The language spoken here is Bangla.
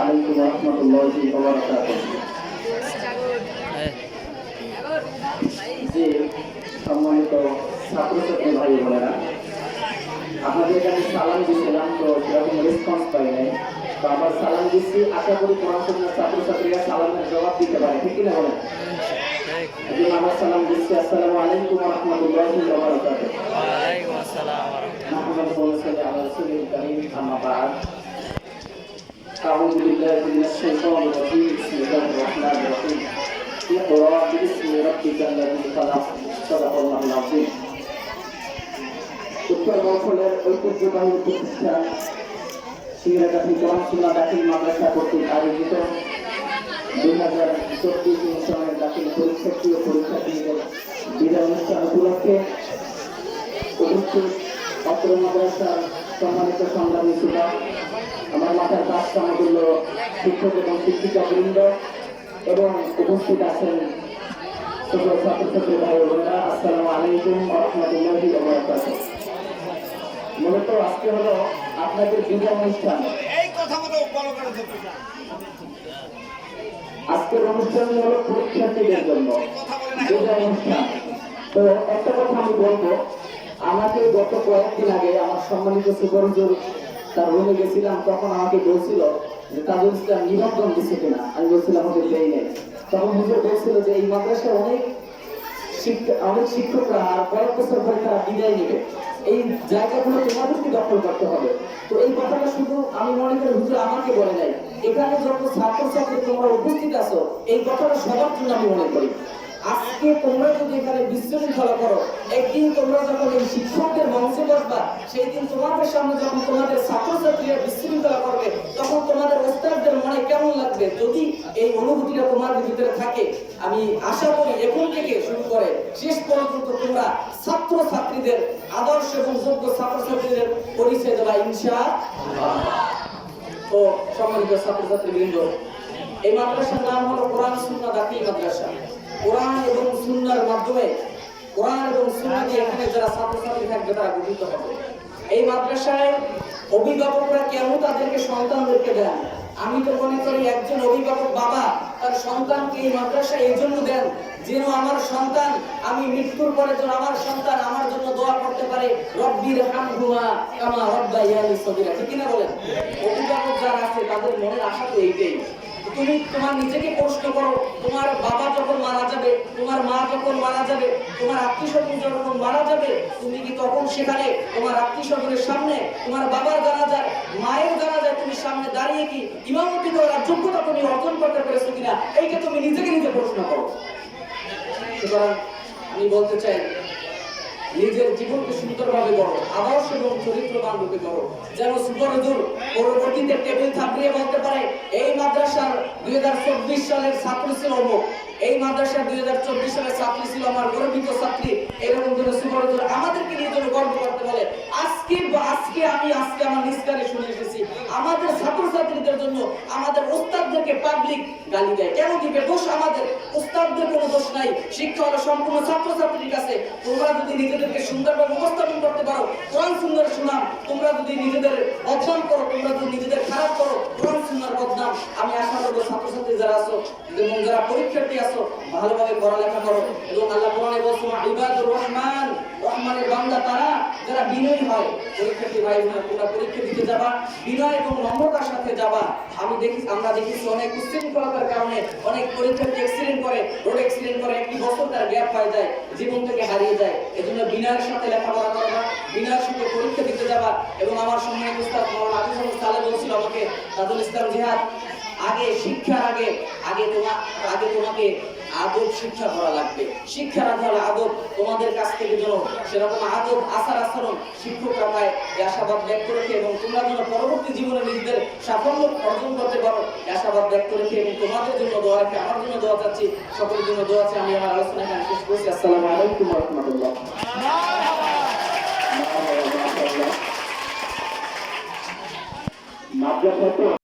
আলাইকুম রহমতুল্লাহি ওয়া বারাকাতুহু। জি সম্মানিত ছাত্রছাত্রী ভাই বোনেরা আপনাদের এখানে সালাম দিয়েছিলাম তো সেরকম রেসপন্স পাই নাই। তো আবার সালাম দিচ্ছি আশা করি পড়াশোনার ছাত্রছাত্রীরা সালামের জবাব দিতে পারে ঠিক কিনা বলেন? যে আমার সালাম দিচ্ছি আসসালামু আলাইকুম রহমতুল্লাহি ওয়া বারাকাতুহু। ওয়া আলাইকুম আসসালাম ওয়া রাহমাতুল্লাহি। ওয়া বারাকাতুহু أعوذ بالله من الشيطان الرجيم بسم الله الرحمن الرحيم اقرأ باسم ربك الذي خلق صدق الله العظيم উত্তর মফলের ঐতিহ্যবাহী প্রতিষ্ঠান সিংড়াকাঠি পড়াশোনা দাখিল মাদ্রাসা কর্তৃক আয়োজিত দুই হাজার চব্বিশ সনের দাখিল পরীক্ষার্থী ও পরীক্ষার্থীদের বিদায় অনুষ্ঠান উপলক্ষে উপস্থিত অত্র মাদ্রাসার সম্মানিত সংগ্রামী সুতা আমার মাথার কাজ সমতুল্য শিক্ষক এবং শিক্ষিকা বৃন্দ এবং উপস্থিত আছেন ছাত্রছাত্রী ভাই বোনেরা আসসালামু আলাইকুম রহমতুল্লাহি মূলত আজকে হলো আপনাদের বিদায় অনুষ্ঠান। আজকের অনুষ্ঠান হলো পরীক্ষার্থীদের জন্য। বিদায় অনুষ্ঠান। তো একটা কথা আমি বলব আমাকে গত কয়েকদিন আগে আমার সম্মানিত সুপারভিজর তার রুমে গেছিলাম, তখন আমাকে বলছিল যে তাজুল ইসলাম নিবন্ধন দিচ্ছে কিনা? আমি বলছিলাম, আমাকে দেই নাই তখন হুজুর বলছিল যে, এই মাদ্রাসায় অনেক অনেক শিক্ষকরা আর কয়েক বছর পরে তারা বিদায় নেবে। এই জায়গাগুলো তোমাদেরকে দখল করতে হবে। তো এই কথাটা শুধু আমি মনে করি হুজুর আমাকে বলে নাই। এখানে যত ছাত্রছাত্রী তোমরা উপস্থিত আছো, এই কথাটা সবার জন্য আমি মনে করি। আজকে তোমরা যদি এখানে বিশৃঙ্খলা করো, একদিন তোমরা যখন এই শিক্ষকদের মঞ্চে বসবা সেই দিন তোমাদের সামনে যখন তোমাদের ছাত্রছাত্রীরা বিশৃঙ্খলা করবে, তখন তোমাদের ওস্তাদদের মনে কেমন লাগবে? যদি এই অনুভূতিটা তোমাদের ভিতরে থাকে, আমি আশা করি এখন থেকে শুরু করে শেষ পর্যন্ত তোমরা ছাত্র ছাত্রীদের আদর্শ এবং যোগ্য ছাত্রছাত্রীদের পরিচয় দেবা, ইনশা ও সম্মানিত ছাত্রছাত্রী বৃন্দ এই মাদ্রাসার নাম হলো কোরআন সুন্নাহ দাখিল মাদ্রাসা। কোরআন এবং সুন্নাহর মাধ্যমে কোরআন এবং সুন্নাহ দিয়ে এখানে যারা ছাত্রছাত্রী থাকবে তারা গঠিত হবে। এই মাদ্রাসায় অভিভাবকরা কেন তাদেরকে সন্তানদেরকে দেন? আমি তো মনে করি একজন অভিভাবক বাবা তার সন্তানকে এই মাদ্রাসা এই জন্য দেন যেন আমার সন্তান আমি মৃত্যুর পরে যেন আমার সন্তান আমার জন্য দোয়া করতে পারে রব্বির হামহুমা কামা রব্বাইয়ানি সগীরা। ঠিক কিনা বলেন? অভিভাবক যারা আছে তাদের মনের আশা তো এইটাই। তুমি তোমার নিজেকে প্রশ্ন করো তোমার বাবা যখন মারা যাবে তোমার মা যখন মারা যাবে, তোমার আত্মীয় স্বজন যখন মারা যাবে, তুমি কি তখন সেখানে তোমার আত্মীয় স্বজনের সামনে, তোমার বাবার জানা যায় মায়ের জানা যায় তুমি সামনে দাঁড়িয়ে কি ইমামতি করার যোগ্যতা তুমি অর্জন করতে পেরেছ কিনা, এইটা তুমি নিজেকে নিজে প্রশ্ন করো। সুতরাং আমি বলতে চাই, নিজের জীবনকে সুন্দরভাবে করো আদর্শ এবং চরিত্রবান রূপে করো যেন সুপরদূর পরবর্তীতে টেবিল থাপড়িয়ে বলতে পারে, এই মাদ্রাসার দুই হাজার চব্বিশ সালের ছাত্র ছিল অমুক। এই মাদ্রাসা দুই হাজার চব্বিশ সালে ছাত্রী ছিল আমার গর্বিত ছাত্রী এরকম যেন সুপরদূর আমাদেরকে নিয়ে যেন গর্ব করতে বলে, আজকে আজকে আমি, আজকে আমার নিষ্কারে শুনে এসেছি। আমাদের ছাত্রছাত্রীদের জন্য আমাদের ওস্তাদদেরকে পাবলিক গালি দেয়। কেন দিবে? দোষ আমাদের। ওস্তাদদের কোনো দোষ নাই। শিক্ষা হলো সম্পূর্ণ ছাত্রছাত্রীর কাছে। তোমরা যদি নিজেদেরকে সুন্দরভাবে উপস্থাপন করতে পারো, কোরআন সুন্দর সুনাম, তোমরা যদি নিজেদের বদনাম করো, তোমরা যদি নিজেদের খারাপ করো, কোরআন সুন্দর বদনাম। আমি আশা করব ছাত্রছাত্রী যারা আছো, এবং যারা পরীক্ষার্থী আছো, ভালোভাবে পড়ালেখা করো। এবং আল্লাহ কোরআনে বলছো, ইবাদুর রহমান রহমানের বান্দা তারা, যারা বিনয়ী হয় পরীক্ষার্থী ভাই তোমরা পরীক্ষা দিতে যাবা। বিনয় এবং নম্রতার সাথে যাবা। আমি দেখি, আমরা দেখেছি অনেক উচ্ছৃঙ্খলতার কারণে অনেক পরীক্ষার্থী অ্যাক্সিডেন্ট করে রোড অ্যাক্সিডেন্ট করে, একটি বছর তার গ্যাপ হয়ে যায়, জীবন থেকে হারিয়ে যায়। এজন্য বিনয়ের সাথে লেখাপড়া করবা, বিনয়ের সাথে পরীক্ষা দিতে যাবা। এবং আমার সম্মানিত উস্তাদ আবু হাসান সালে বলছিল আমাকে তাজুল ইসলাম জিহাদ আগে শিক্ষার আগে আগে তোমার আগে তোমাকে আদব শিক্ষা করা লাগবে। শিক্ষার হলো আদব তোমাদের কাছ থেকে যেন সেরকম আদব, আচার আচরণ শিক্ষকরা পায়। আশাবাদ ব্যক্ত রেখে এবং তোমরা যেন পরবর্তী জীবনে নিজেদের সাফল্য অর্জন করতে পারো। আশাবাদ ব্যক্ত রেখে এবং তোমাদের জন্য দোয়া রেখে আমার জন্য দোয়া চাচ্ছি। সকলের জন্য দোয়া চাই। আমি আমার আলোচনা এখানে শেষ করছি। আসসালামু আলাইকুম রহমতুল্লাহ। মাদ্রাসা